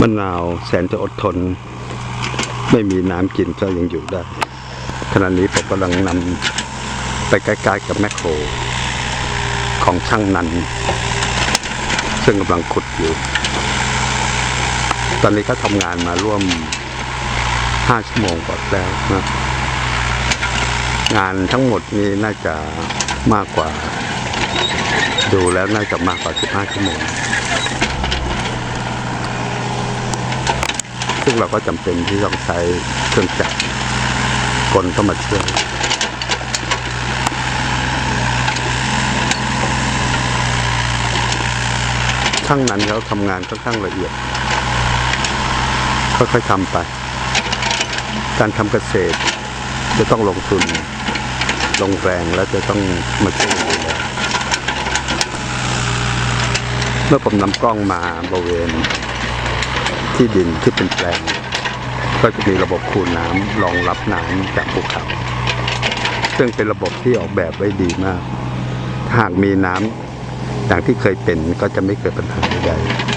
มะนาวแสนจะอดทน ไม่มีน้ำกินก็ยังอยู่ได้ ขณะนี้ผมกำลังนำไปใกล้ๆกับแมคโคร ของช่างนัน ซึ่งกำลังขุดอยู่ ตอนนี้ก็ทำงานมาร่วมห้าชั่วโมงกว่าแล้วนะงานทั้งหมดนี้น่าจะมากกว่า ดูแล้วน่าจะมากกว่า 15 ชั่วโมง ซึ่ง เราก็จำเป็นที่ต้องใช้เครื่องจักรกลเข้ามาช่วยช่างนั้นเขาทำงานค่อนข้างละเอียด ค่อยๆทำไป การทำเกษตร จะต้องลงทุน ลงแรงแล้วจะต้องมาช่วยเมื่อผมนำกล้องมาบริเวณ ที่ดินที่เป็นแปลง ก็จะมีระบบคูน้ำรองรับน้ำจากภูเขา ซึ่งเป็นระบบที่ออกแบบไว้ดีมาก หากมีน้ำอย่างที่เคยเป็นก็จะไม่เกิดปัญหาใดๆ